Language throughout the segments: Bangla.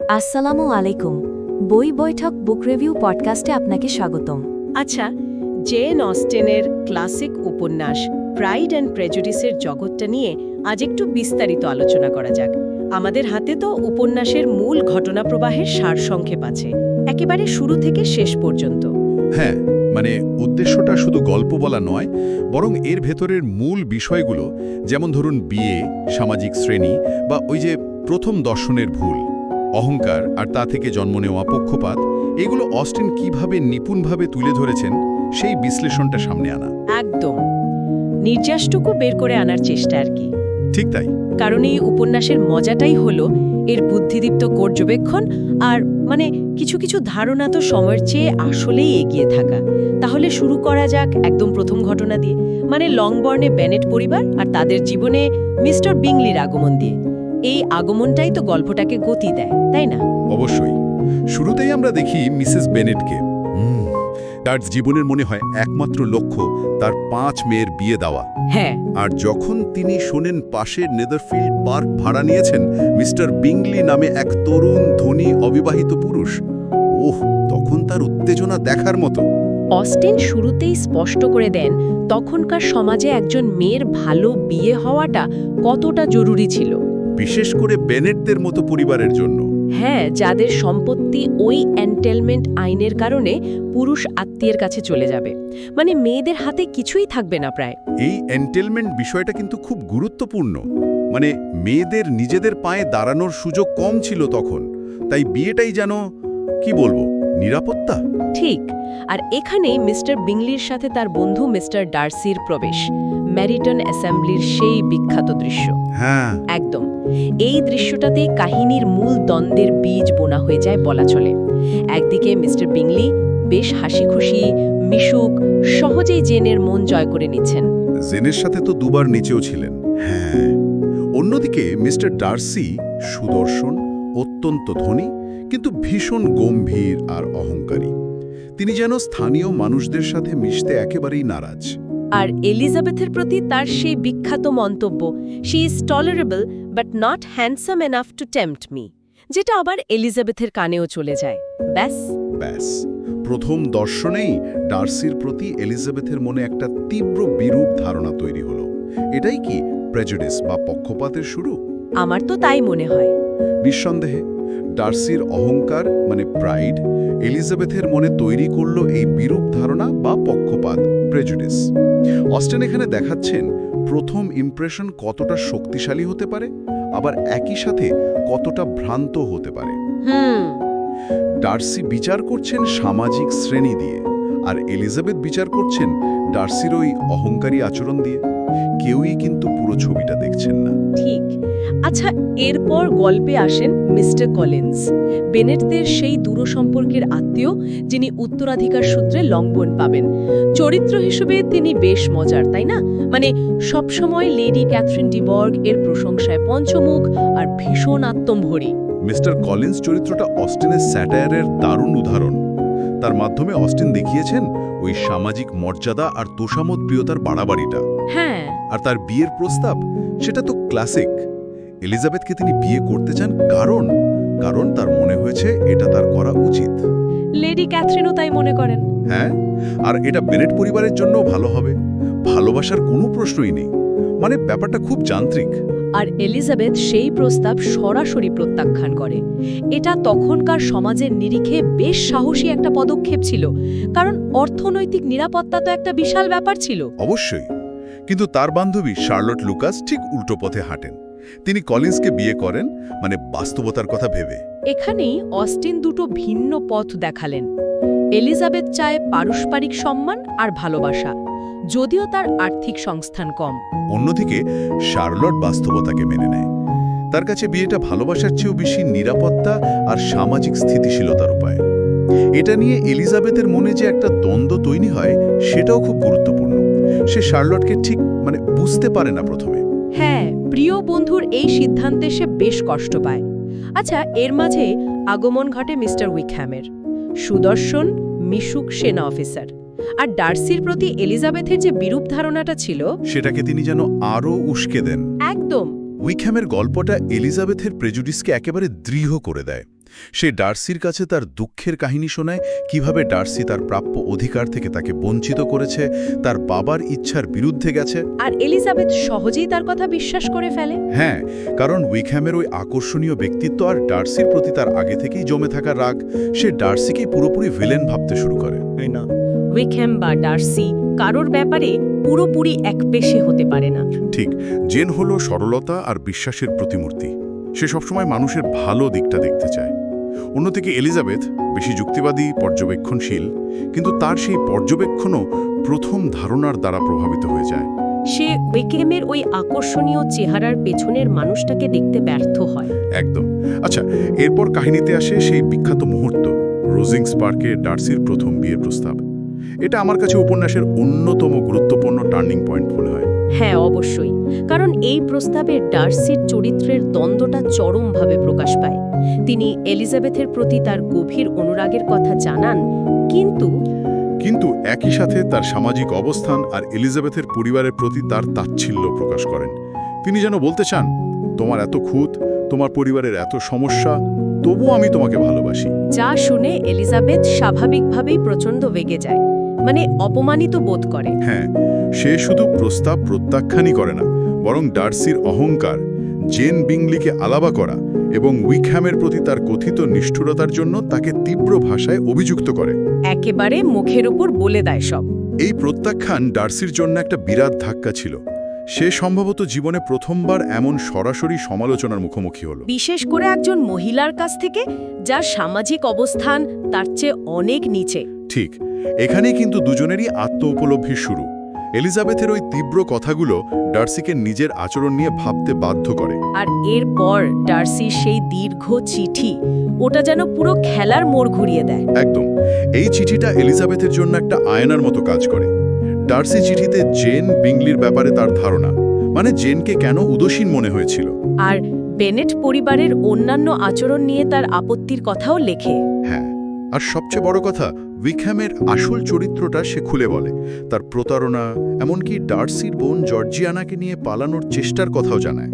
আসসালামু আলাইকুম। বই বৈঠক বুক রিভিউ পডকাস্টে আপনাকে স্বাগতম। আচ্ছা জেন অস্টেনের ক্লাসিক উপন্যাস প্রাইড অ্যান্ড প্রেজুডিসের জগৎটা নিয়ে আজ একটু বিস্তারিত আলোচনা করা যাক। আমাদের হাতে তো উপন্যাসের মূল ঘটনা প্রবাহের সারসংক্ষেপ আছে। একেবারে শুরু থেকে শেষ পর্যন্ত। হ্যাঁ মানে উদ্দেশ্যটা শুধু গল্প বলা নয় বরং এর ভেতরের মূল বিষয়গুলো যেমন ধরুন বিয়ে সামাজিক শ্রেণি বা ওই যে প্রথম দর্শনের ভুল অহংকার আর তা থেকে জন্ম নেওয়া পক্ষপাত এগুলো অস্টিন কীভাবে নিপুণভাবে তুলে ধরেছেন সেই বিশ্লেষণটা সামনে আনা। একদম। নির্যাসটুকু বের করে আনার চেষ্টা আর কি। ঠিক তাই। কারণ এই উপন্যাসের মজাটাই হলো এর বুদ্ধিদীপ্ত পর্যবেক্ষণ আর মানে কিছু কিছু ধারণা তো সময়ের চেয়ে আসলেই এগিয়ে থাকা। তাহলে শুরু করা যাক একদম প্রথম ঘটনা দিয়ে। মানে লংবর্নে ব্যানেট পরিবার আর তাদের জীবনে মিস্টার বিংলির আগমন দিয়ে। এই আগমনটাই তো গল্পটাকে গতি দেয় তাই না? অবশ্যই। শুরুতেই আমরা দেখি মিসেস বেনেটকে তার জীবনের মনে হয় একমাত্র লক্ষ্য তার পাঁচ মেয়ের বিয়ে দেওয়া। হ্যাঁ। আর যখন তিনি শোনেন পাশের নেদারফিল্ড পার্ক ভাড়া নিয়েছেন মিস্টার বিংলি নামে এক তরুণ ধনী অবিবাহিত পুরুষ ওহ তখন তার উত্তেজনা দেখার মতো। অস্টিন শুরুতেই স্পষ্ট করে দেন তখনকার সমাজে একজন মেয়ের ভালো বিয়ে হওয়াটা কতটা জরুরি ছিল। বিশেষ করে বেনেটদের মতো পরিবারের জন্য। হ্যাঁ যাদের সম্পত্তি ওই এন্টেলমেন্ট আইনের কারণে পুরুষ আত্মীয়ের কাছে চলে যাবে। মানে মেয়েদের হাতে কিছুই থাকবে না প্রায়। এই এন্টেলমেন্ট বিষয়টা কিন্তু খুব গুরুত্বপূর্ণ। মানে মেয়েদের নিজেদের পায়ে দাঁড়ানোর সুযোগ কম ছিল তখন। তাই বিয়েটাই যেন কি বলব নিরাপত্তা? ঠিক আর এখানেই মিস্টার বিংলির সাথে তার বন্ধু মিস্টার ডার্সির প্রবেশ ম্যারিটন অ্যাসেম্বলির সেই বিখ্যাত দৃশ্য। হ্যাঁ। একদম এই দৃশ্যটাতে কাহিনীর মূল দ্বন্দ্বের বীজ বোনা হয়ে যায় বলা চলে। একদিকে মিস্টার বিংলি বেশ হাসি খুশি মিশুক সহজেই জেনের মন জয় করে নিচ্ছেন। জেনের সাথে তো দুবার নিচেও ছিলেন। হ্যাঁ অন্যদিকে মিস্টার ডার্সি সুদর্শন অত্যন্ত ধনী কিন্তু ভীষণ গম্ভীর আর অহংকারী। তিনি যেন স্থানীয় মানুষদের সাথে মিশতে একেবারেই নারাজ। আর এলিজাবেথের প্রতি তার সেই বিখ্যাত মন্তব্য she is tolerable but not handsome enough to tempt me যেটা আবার এলিজাবেথের কানেও চলে যায়। ব্যাস। ব্যাস। প্রথম দর্শনেই ডার্সির প্রতি এলিজাবেথের মনে একটা তীব্র বিরূপ ধারণা তৈরি হলো। এটাই কি প্রেজুডিস বা পক্ষপাতের শুরু? আমার তো তাই মনে হয়। নিঃসন্দেহে। ডার্সির অহংকার মানে প্রাইড এলিজাবেথের মনে তৈরি করল এই বিরূপ ধারণা বা পক্ষপাত প্রেজুডিস অস্টেন এখানে দেখাচ্ছেন প্রথম ইমপ্রেশন কতটা শক্তিশালী হতে পারে আবার একই সাথে কতটা ভ্রান্ত হতে পারে। ডার্সি বিচার করছেন সামাজিক শ্রেণি দিয়ে আর এলিজাবেথ বিচার করছেন ডার্সির ওই অহংকারী আচরণ দিয়ে। কেউই কিন্তু পুরো ছবিটা দেখছেন না। আচ্ছা এরপর গল্পে আসেন মিস্টার কলিন্স। বেনেটদের সেই দূর সম্পর্কের আত্মীয় যিনি উত্তরাধিকার সূত্রে লংবন পাবেন। চরিত্র হিসেবে তিনি বেশ মজার তাই না? মানে সবসময় লেডি ক্যাথরিন ডিবর্গ এর প্রশংসায় পঞ্চমুখ আর ভীষণ আত্মম্ভরী। মিস্টার কলিন্স চরিত্রটা অস্টিনের স্যাটায়ারের দারুণ উদাহরণ। তার মাধ্যমে অস্টিন দেখিয়েছেন ওই সামাজিক মর্যাদা আর তোষামত প্রিয়তার বাড়াবাড়িটা। হ্যাঁ। আর তার বিয়ের প্রস্তাব সেটা তো ক্লাসিক। এলিজাবেথকে তিনি বিয়ে করতে চান কারণ কারণ তার মনে হয়েছে এটা তার করা উচিত। লেডি ক্যাথরিনও তাই মনে করেন। হ্যাঁ? আর এটা বেনেট পরিবারের জন্য ভালো হবে। ভালোবাসার কোনো প্রশ্নই নেই। মানে ব্যাপারটা খুব যান্ত্রিক। আর এলিজাবেথ সেই প্রস্তাব সরাসরি প্রত্যাখ্যান করে। এটা তখনকার সমাজের নিরিখে বেশ সাহসী একটা পদক্ষেপ ছিল। কারণ অর্থনৈতিক নিরাপত্তা তো একটা বিশাল ব্যাপার ছিল। অবশ্যই। কিন্তু তার বান্ধবী শার্লট লুকাস ঠিক উল্টো পথে হাঁটেন। তিনি কলিন্সকে বিয়ে করেন মানে বাস্তবতার কথা ভেবে। এখানেই অস্টিন দুটো ভিন্ন পথ দেখালেন। এলিজাবেথ চায় পারস্পরিক সম্মান আর ভালোবাসা যদিও তার আর্থিক সংস্থান কম। অন্যদিকে শার্লট বাস্তবতাকে মেনে নেয়। তার কাছে বিয়েটা ভালোবাসার চেয়েও বেশি নিরাপত্তা আর সামাজিক স্থিতিশীলতার উপায়। এটা নিয়ে এলিজাবেথের মনে যে একটা দ্বন্দ্ব তৈরি হয় সেটাও খুব গুরুত্বপূর্ণ। সে শার্লটকে ঠিক মানে বুঝতে পারে না প্রথমে। হ্যাঁ প্রিয় বন্ধুর এই সিদ্ধান্তে সে বেশ কষ্ট পায়। আচ্ছা এর মাঝে আগমন ঘটে মিস্টার উইকহ্যামের। সুদর্শন মিশুক সেনা অফিসার। আর ডার্সির প্রতি এলিজাবেথের যে বিরূপ ধারণাটা ছিল সেটাকে তিনি যেন আরও উস্কে দেন। একদম। উইকহ্যামের গল্পটা এলিজাবেথের প্রেজুডিসকে একেবারে দৃঢ় করে দেয়। সে ডার্সির কাছে তার দুঃখের কাহিনী শোনায় কীভাবে ডার্সি তার প্রাপ্য অধিকার থেকে তাকে বঞ্চিত করেছে তার বাবার ইচ্ছার বিরুদ্ধে গেছে। আর এলিজাবেথ সহজেই তার কথা বিশ্বাস করে ফেলে? হ্যাঁ কারণ উইকহ্যামের ওই আকর্ষণীয় ব্যক্তিত্ব আর ডার্সির প্রতি তার আগে থেকেই জমে থাকা রাগ সে ডার্সিকেই পুরোপুরি ভিলেন ভাবতে শুরু করে। তাই না? উইকহ্যাম বা ডার্সি কারোর ব্যাপারে পুরোপুরি একপেশে হতে পারে না। ঠিক জেন হলো সরলতা আর বিশ্বাসের প্রতিমূর্তি। সে সবসময় মানুষের ভালো দিকটা দেখতে চায়। অন্যদিকে এলিজাবেথ বেশি যুক্তিবাদী পর্যবেক্ষণশীল কিন্তু তার সেই পর্যবেক্ষণও প্রথম ধারণার দ্বারা প্রভাবিত হয়ে যায়। সে উইকহ্যামের ওই আকর্ষণীয় চেহারার পেছনের মানুষটাকে দেখতে ব্যর্থ হয়। একদম। আচ্ছা এরপর কাহিনীতে আসে সেই বিখ্যাত মুহূর্ত রোজিং স্পার্কে ডার্সির প্রথম বিয়ের প্রস্তাব। এটা আমার কাছে উপন্যাসের অন্যতম গুরুত্বপূর্ণ টার্নিং পয়েন্ট মনে হয়। হ্যাঁ অবশ্যই। কারণ এই প্রস্তাবে ডার্সির চরিত্রের দ্বন্দ্বটা চরমভাবে প্রকাশ পায়। তিনি এলিজাবেথের প্রতি তার গভীর অনুরাগের কথা জানান কিন্তু কিন্তু একই সাথে তার সামাজিক অবস্থান আর এলিজাবেথের পরিবারের প্রতি তার তাচ্ছিল্য প্রকাশ করেন। তিনি যেন বলতে চান তোমার এত খুঁত তোমার পরিবারের এত সমস্যা তবুও আমি তোমাকে ভালোবাসি। যা শুনে এলিজাবেথ স্বাভাবিকভাবেই প্রচণ্ড বেগে যায়। মানে অপমানিত বোধ করে। হ্যাঁ সে শুধু প্রস্তাব প্রত্যাখ্যানই করে না বরং ডার্সির অহংকার জেন বিংলিকে আলাবা করা এবং উইকহ্যামের প্রতি তার কথিত নিষ্ঠুরতার জন্য তাকে তীব্র ভাষায় অভিযুক্ত করে। একেবারে মুখের উপর বলে দেয় সব। এই প্রত্যাখ্যান ডার্সির জন্য একটা বিরাট ধাক্কা ছিল। সে সম্ভবত জীবনে প্রথমবার এমন সরাসরি সমালোচনার মুখোমুখি হল। বিশেষ করে একজন মহিলার কাছ থেকে যার সামাজিক অবস্থান তার চেয়ে অনেক নিচে। ঠিক এখানেই কিন্তু দুজনেরই আত্ম উপলব্ধির শুরু। এলিজাবেথের ওই তীব্র কথাগুলো ডার্সিকে নিজের আচরণ নিয়ে ভাবতে বাধ্য করে। আর এরপর ডার্সির সেই দীর্ঘ চিঠি ওটা যেন পুরো খেলার মোড় ঘুরিয়ে দেয়। একদম। এই চিঠিটা এলিজাবেথের জন্য একটা আয়নার মতো কাজ করে। ডার্সি চিঠিতে জেন বিংলির ব্যাপারে তার ধারণা মানে জেনকে কেন উদাসীন মনে হয়েছিল। আর বেনেট পরিবারের অন্যান্য আচরণ নিয়ে তার আপত্তির কথাও লেখে। হ্যাঁ আর সবচেয়ে বড় কথা উইকহ্যামের আসল চরিত্রটা সে খুলে বলে। তার প্রতারণা এমনকি ডার্সির বোন জর্জিয়ানাকে নিয়ে পালানোর চেষ্টার কথাও জানায়।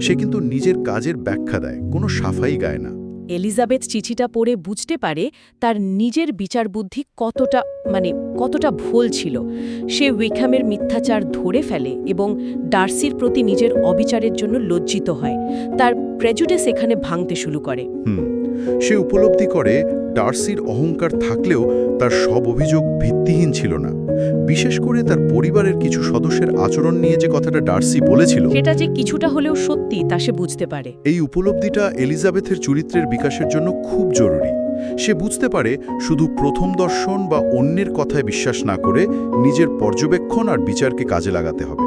সে কিন্তু নিজের কাজের ব্যাখ্যা দেয় কোনো সাফাই গায় না। এলিজাবেথ চিঠিটা পড়ে বুঝতে পারে তার নিজের বিচার বুদ্ধি কতটা মানে কতটা ভুল ছিল। সে উইকহামের মিথ্যাচার ধরে ফেলে এবং ডার্সির প্রতি নিজের অবিচারের জন্য লজ্জিত হয়। তার প্রেজুডেস এখানে ভাঙতে শুরু করে। সে উপলব্ধি করে ডার্সির অহংকার থাকলেও তার সব অভিযোগ ভিত্তিহীন ছিল না। বিশেষ করে তার পরিবারের কিছু সদস্যের আচরণ নিয়ে যে কথাটা ডার্সি বলেছিল সেটা যে কিছুটা হলেও সত্যি তা সে বুঝতে পারে। এই উপলব্ধিটা এলিজাবেথের চরিত্রের বিকাশের জন্য খুব জরুরি। সে বুঝতে পারে শুধু প্রথম দর্শন বা অন্যের কথায় বিশ্বাস না করে নিজের পর্যবেক্ষণ আর বিচারকে কাজে লাগাতে হবে।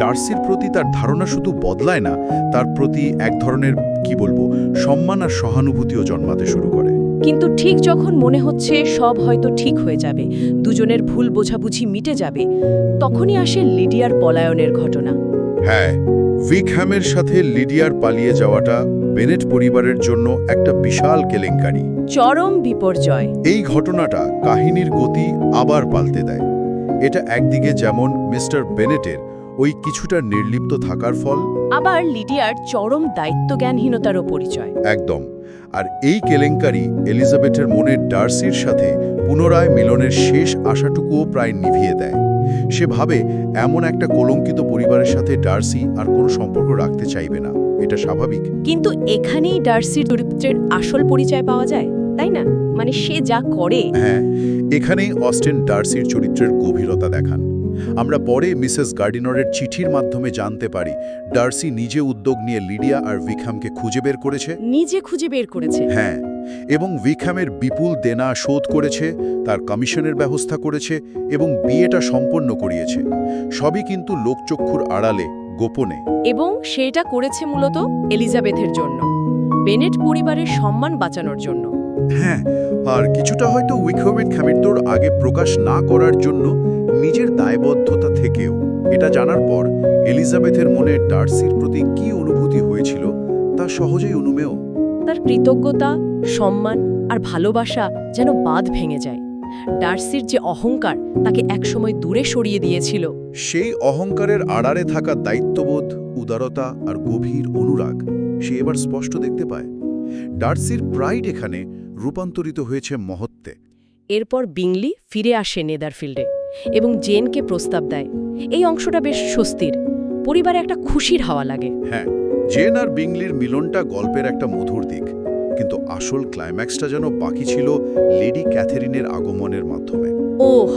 ডার্সির প্রতি তার ধারণা শুধু বদলায় না তার প্রতি এক ধরনের কি বলব সম্মান আর সহানুভূতিও জন্মাতে শুরু করে। কিন্তু ঠিক যখন মনে হচ্ছে সব হয়তো ঠিক হয়ে যাবে দুজনের ভুল বোঝাবুঝি মিটে যাবে তখনই আসে লিডিয়ার পলায়নের ঘটনা। হ্যাঁ উইকহ্যামের সাথে লিডিয়ার পালিয়ে যাওয়াটা বেনেট পরিবারের জন্য একটা বিশাল কেলেঙ্কারি। চরম বিপর্যয়। এই ঘটনাটা কাহিনীর গতি আবার পাল্টে দেয়। এটা একদিকে যেমন মিস্টার বেনেটের ওই কিছুটা নির্লিপ্ত থাকার ফল? আবার লিডিয়ার চরম দায়িত্বজ্ঞানহীনতারও পরিচয়। একদম। আর এই কেলেঙ্কারি এলিজাবেথের মনে ডার্সির সাথে পুনরায় মিলনের শেষ আশাটুকুও প্রায় নিভিয়ে দেয়। সে ভাবে এমন একটা কলঙ্কিত পরিবারের সাথে ডার্সি আর কোনো সম্পর্ক রাখতে চাইবে না। এটা স্বাভাবিক? কিন্তু এখানেই ডার্সির চরিত্রের আসল পরিচয় পাওয়া যায় তাই না? মানে সে যা করে। হ্যাঁ এখানেই অস্টেন ডার্সির চরিত্রের গভীরতা দেখান। আমরা পরে মিসেস গার্ডিনরের চিঠির মাধ্যমে জানতে পারি ডার্সি নিজে উদ্যোগ নিয়ে লিডিয়া আর উইকহ্যামকে খুঁজে বের করেছে। নিজে খুঁজে বের করেছে। হ্যাঁ এবং উইকহ্যামের বিপুল দেনা শোধ করেছে তার কমিশনের ব্যবস্থা করেছে এবং বিয়েটা সম্পন্ন করিয়েছে। সবই কিন্তু লোকচক্ষুর আড়ালে গোপনে। এবং সেটা করেছে মূলত এলিজাবেথের জন্য বেনেট পরিবারের সম্মান বাঁচানোর জন্য। হ্যাঁ আর কিছুটা হয়তো উইকহ্যামের খামিরতোর আগে প্রকাশ না করার জন্য নিজের দায়বদ্ধতা থেকেও। এটা জানার পর এলিজাবেথের মনে ডার্সির প্রতি কি অনুভূতি হয়েছিল তা সহজেই অনুমেয়। তার কৃতজ্ঞতা সম্মান আর ভালোবাসা যেন বাঁধ ভেঙে যায়। ডার্সির যে অহংকার তাকে একসময় দূরে সরিয়ে দিয়েছিল। সেই অহংকারের আড়ারে থাকা দায়িত্ববোধ উদারতা আর গভীর অনুরাগ সে এবার স্পষ্ট দেখতে পায়। ডার্সির প্রাইড এখানে রূপান্তরিত হয়েছে মহত্বে এরপর বিংলি ফিরে আসে নেদারফিল্ডে। এবং জেনকে প্রস্তাব দেয়। এই অংশটা বেশ স্বস্তির। পরিবারে একটা খুশির হাওয়া লাগে। হ্যাঁ জেন আর বিংলির মিলনটা গল্পের একটা মধুর দিক। কিন্তু আসল ক্লাইম্যাক্সটা যেন বাকি ছিল লেডি ক্যাথেরিনের আগমনের মাধ্যমে। ওহ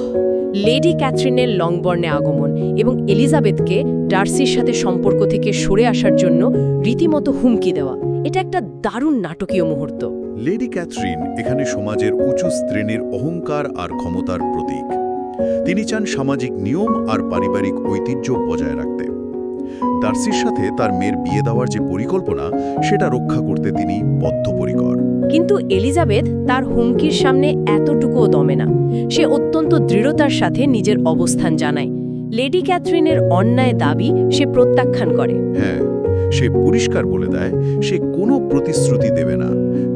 লেডি ক্যাথরিনের লংবর্নে আগমন এবং এলিজাবেথকে ডার্সির সাথে সম্পর্ক থেকে সরে আসার জন্য রীতিমতো হুমকি দেওয়া। এটা একটা দারুণ নাটকীয় মুহূর্ত। লেডি ক্যাথরিন এখানে সমাজের উঁচু শ্রেণির অহংকার আর ক্ষমতার প্রতীক। তিনি চান সামাজিক নিয়ম আর পারিবারিক ঐতিহ্য বজায় রাখতে। ডার্সির সাথে তার মেয়ের বিয়ে দেওয়ার যে পরিকল্পনা সেটা রক্ষা করতে তিনি বদ্ধপরিকর। কিন্তু এলিজাবেথ তার হুমকির সামনে এতটুকুও দমে না। সে অত্যন্ত দৃঢ়তার সাথে নিজের অবস্থান জানায়। লেডি ক্যাথরিনের অন্যায় দাবি সে প্রত্যাখ্যান করে। হ্যাঁ সে পরিষ্কার বলে দেয় সে কোনো প্রতিশ্রুতি দেবে না।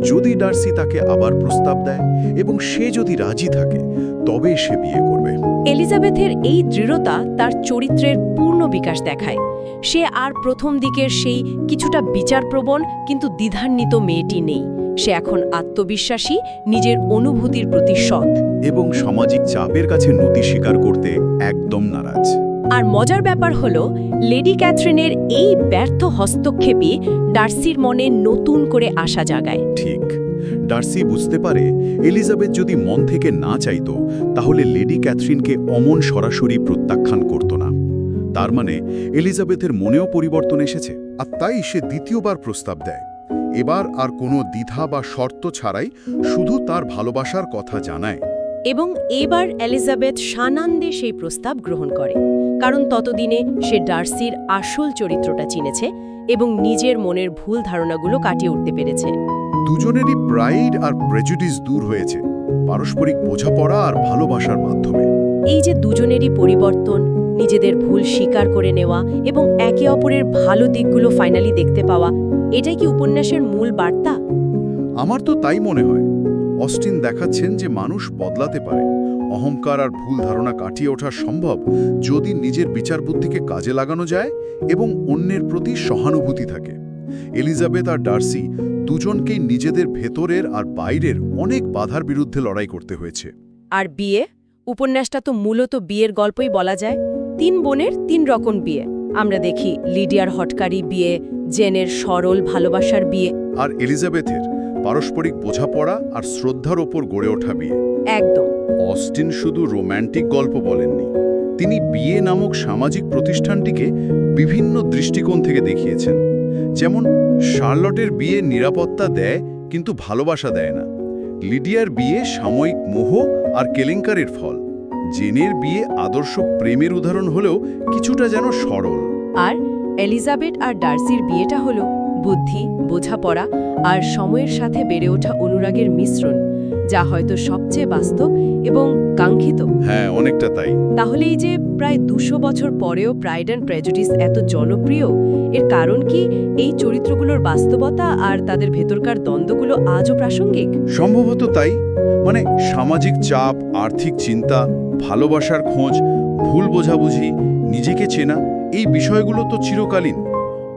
যদি ডার্সি তাকে আবার প্রস্তাব দেয় এবং সে যদি রাজি থাকে তবে সে বিয়ে করবে। এলিজাবেথের এই দৃঢ়তা তার চরিত্রের পূর্ণ বিকাশ দেখায়। সে আর প্রথম দিকের সেই কিছুটা বিচারপ্রবণ কিন্তু দ্বিধান্বিত মেয়েটি নেই। সে এখন আত্মবিশ্বাসী নিজের অনুভূতির প্রতি সৎ। এবং সামাজিক চাপের কাছে নতি স্বীকার করতে একদম নারাজ। আর মজার ব্যাপার হল, লেডি ক্যাথরিনের এই ব্যর্থ হস্তক্ষেপই ডার্সির মনে নতুন করে আশা জাগায়। ঠিক। ডার্সি বুঝতে পারে, এলিজাবেথ যদি মন থেকে না চাইত, তাহলে লেডি ক্যাথরিনকে অমন সরাসরি প্রত্যাখ্যান করত না। তার মানে এলিজাবেথের মনেও পরিবর্তন এসেছে। আর তাই সে দ্বিতীয়বার প্রস্তাব দেয়। এবার আর কোনো দ্বিধা বা শর্ত ছাড়াই শুধু তার ভালোবাসার কথা জানায়। এবং এবার এলিজাবেথ সানান্দে সেই প্রস্তাব গ্রহণ করে। কারণ ততদিনে সে ডার্সির আসল চরিত্রটা চিনেছে এবং নিজের মনের ভুল ধারণাগুলো কাটিয়ে উঠতে পেরেছে। দুজনেরই প্রাইড আর প্রেজুডিস দূর হয়েছে পারস্পরিক বোঝাপড়া আর ভালোবাসার মাধ্যমে। এই যে দুজনেরই পরিবর্তন নিজেদের ভুল স্বীকার করে নেওয়া এবং একে অপরের ভালো দিকগুলো ফাইনালি দেখতে পাওয়া এটাই কি উপন্যাসের মূল বার্তা? আমার তো তাই মনে হয়। অস্টিন দেখাচ্ছেন যে মানুষ বদলাতে পারে। অহংকার আর ভুল ধারণা কাটিয়ে ওঠা সম্ভব যদি নিজের বিচার বুদ্ধিকে কাজে লাগানো যায় এবং অন্যের প্রতি সহানুভূতি থাকে। এলিজাবেথ আর ডার্সি দুজনকেই নিজেদের ভেতরের আর বাইরের অনেক বাধার বিরুদ্ধে লড়াই করতে হয়েছে। আর বিয়ে? উপন্যাসটা তো মূলত বিয়ের গল্পই বলা যায়। তিন বোনের তিন রকম বিয়ে। আমরা দেখি লিডিয়ার হটকারি বিয়ে জেনের সরল ভালোবাসার বিয়ে। আর এলিজাবেথের পারস্পরিক বোঝাপড়া আর শ্রদ্ধার ওপর গড়ে ওঠা বিয়ে। একদম। অস্টিন শুধু রোম্যান্টিক গল্প বলেননি তিনি বিয়ে নামক সামাজিক প্রতিষ্ঠানটিকে বিভিন্ন দৃষ্টিকোণ থেকে দেখিয়েছেন। যেমন শার্লটের বিয়ে নিরাপত্তা দেয় কিন্তু ভালোবাসা দেয় না। লিডিয়ার বিয়ে সাময়িক মোহ আর কেলেঙ্কারের ফল। জেনের বিয়ে আদর্শ প্রেমের উদাহরণ হলেও কিছুটা যেন সরল। আর এলিজাবেথ আর ডার্সির বিয়েটা হলো বুদ্ধি বোঝাপড়া আর সময়ের সাথে বেড়ে ওঠা অনুরাগের মিশ্রণ যা হয়তো সবচেয়ে বাস্তব এবং কাঙ্ক্ষিত। হ্যাঁ অনেকটা তাই। তাহলে এই যে প্রায় দুশো বছর পরেও প্রাইড অ্যান্ড প্রেজুডিস এত জনপ্রিয় এর কারণ কি এই চরিত্রগুলোর বাস্তবতা আর তাদের ভেতরকার দ্বন্দ্বগুলো আজও প্রাসঙ্গিক? সম্ভবত তাই। মানে সামাজিক চাপ আর্থিক চিন্তা ভালোবাসার খোঁজ ভুল বোঝাবুঝি নিজেকে চেনা এই বিষয়গুলো তো চিরকালীন।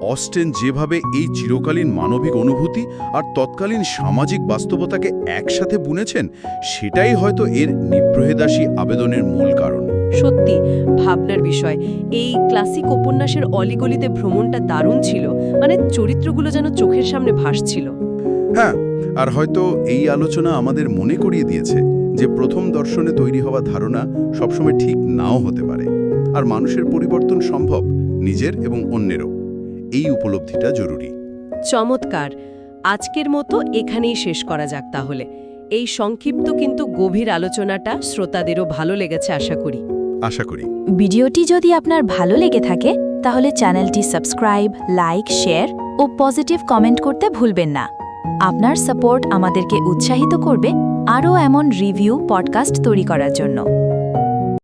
অস্টেন যেভাবে এই চিরকালীন মানবিক অনুভূতি আর তৎকালীন সামাজিক বাস্তবতাকে একসাথে বুনেছেন সেটাই হয়তো এর নিপ্রহেদাসী আবেদনের মূল কারণ। সত্যি ভাবনার বিষয়। এই ক্লাসিক উপন্যাসের অলিগলিতে ভ্রমণটা দারুণ ছিল মানে চরিত্রগুলো যেন চোখের সামনে ভাসছিল। হ্যাঁ আর হয়তো এই আলোচনা আমাদের মনে করিয়ে দিয়েছে যে প্রথম দর্শনে তৈরি হওয়া ধারণা সবসময় ঠিক নাও হতে পারে। আর মানুষের পরিবর্তন সম্ভব নিজের এবং অন্যেরও। এই উপলব্ধিটা জরুরি। চমৎকার। আজকের মতো এখানেই শেষ করা যাক তাহলে। এই সংক্ষিপ্ত কিন্তু গভীর আলোচনাটা শ্রোতাদেরও ভালো লেগেছে আশা করি। আশা করি। ভিডিওটি যদি আপনার ভালো লেগে থাকে তাহলে চ্যানেলটি সাবস্ক্রাইব লাইক শেয়ার ও পজিটিভ কমেন্ট করতে ভুলবেন না। আপনার সাপোর্ট আমাদেরকে উৎসাহিত করবে আরও এমন রিভিউ পডকাস্ট তৈরি করার জন্য।